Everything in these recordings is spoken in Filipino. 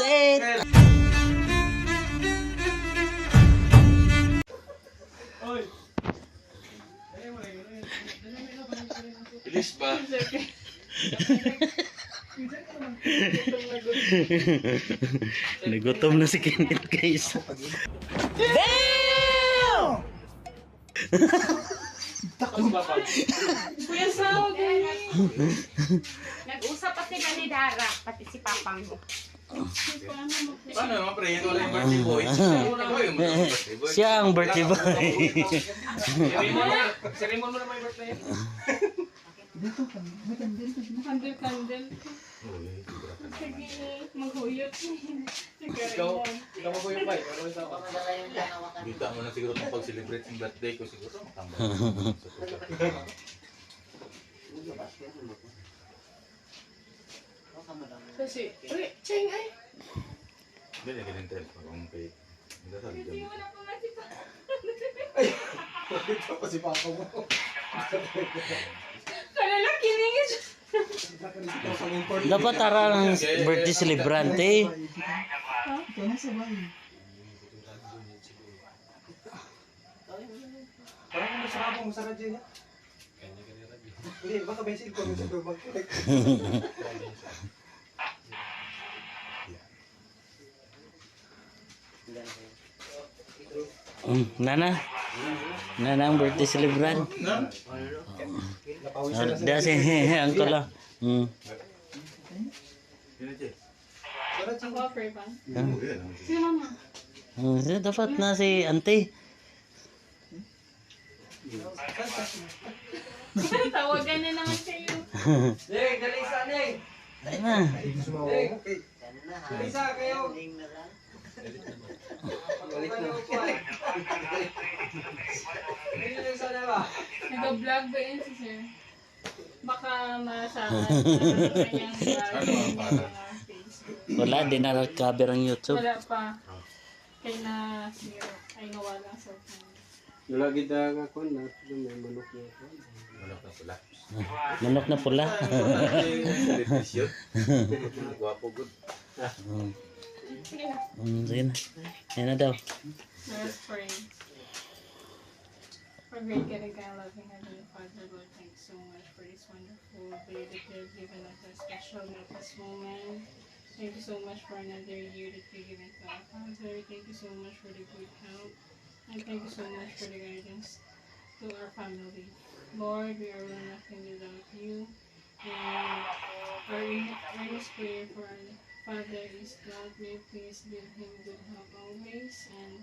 eat! Bilis ba? Nagutom na si Kenneth guys. Kuya Sao, Nag-usap pati na ni Dara, pati si Papang. Paano naman pre? Ito wala yung birthday boy. Na ba yung birthday boy? Siya ang birthday boy. Seremon mo naman yung birthday. Kandil-kandil. Sige, maghuyot. Ikaw, ikaw mo yung bay. Ano yung tama? Kita mo na siguro kung pag-celebrate yung birthday ko siguro. Matambang. Kasi, uy, Cheng, ay. Hindi na ganun tayo. Kung kay... Hindi sa Hindi mo na pumati pa. Kasi papa mo. Kalala, kiningit. Dapat tarang birthday celebrante. Ikaw na sa bahay. Parang kung masarap mo, masarap dyan. Hindi, baka may mo sa tubag. Mm, nana. Nana ang birthday celebrant. Napawisan na Dia si uncle lah. Hmm. Ako, pray ba? Yan. Si mama. Hmm, dapat na si auntie. Tawagan na naman kayo. Dek, dali isa, Dek. Ay na. Dek, dali isa kayo. Balik na. Dali na ba? Nag-vlog ba yun si sir? Baka vlog Ano sa. Wala din na cover ang YouTube. Wala pa. Kaya na zero. Ay, nawala sa phone. Wala kita nga ko na. May manok na ako. Manok na pula. Manok na pula. Celebration. Gwapo good. Hmm, Sige na. sige na. Yan na daw. Let's pray. For great God and kind, loving Heavenly Father, Lord, thank you so much for this wonderful day that you have given us a special this moment. Thank you so much for another year that you've given to our Father. Thank you so much for the good health. And thank you so much for the guidance to our family. Lord, we are really nothing without you. And our earnest prayer for our Father is God, may please give him good health always and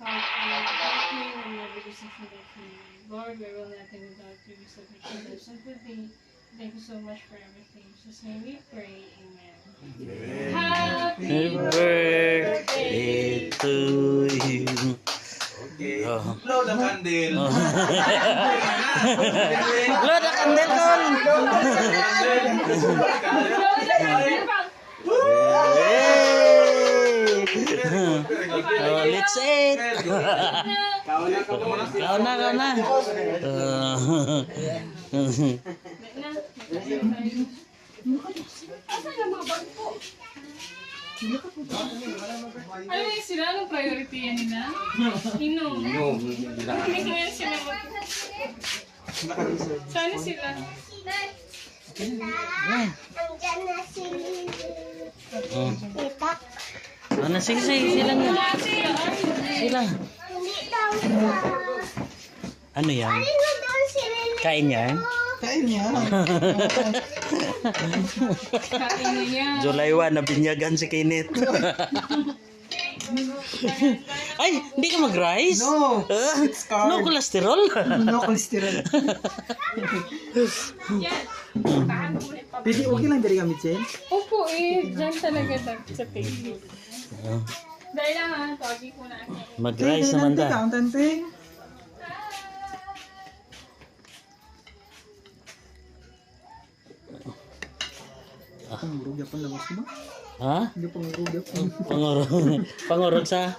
help, help me in every decision that he made. Lord, we are really nothing without you. We submit our lives unto thee. Thank you so much for everything. Just Jesus' name we pray. Amen. Happy Happy birthday to you. Okay. Oh. Blow the candle. Lo, na kandel tol. Hey! Oh, let's eat. Kau na, kau na. Asan ang mga bag po? Ano yung sila? Anong priority yan nila? Inom. Inom. Hindi ko yan sila mag... Sana sila? Andyan na si Oh. Tita. Ano, sige, sige, sila nga. Sila. Ano yan? Ano Lili? Kain yan? Kain yan. July 1, nabinyagan si Kenneth. Ay, hindi ka mag-rice? No. Ah, carb. no cholesterol? No cholesterol. Pa. Pwede okay lang dari kami, Chen. Opo eh. Diyan talaga dag- sa table. Dahil lang ha. Tawagin ko na. Mag-rice naman da. Ang tante. Pangurog yapon labas mo? Ha? Pangurog. Pangurog. Pangurog sa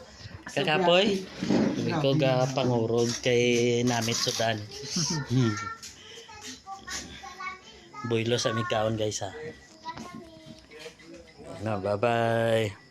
kakapoy? Hindi ko ga pangurog kay Namit Sudan. Hmm. Boylo sa mikaon guys ha. Na, bye-bye.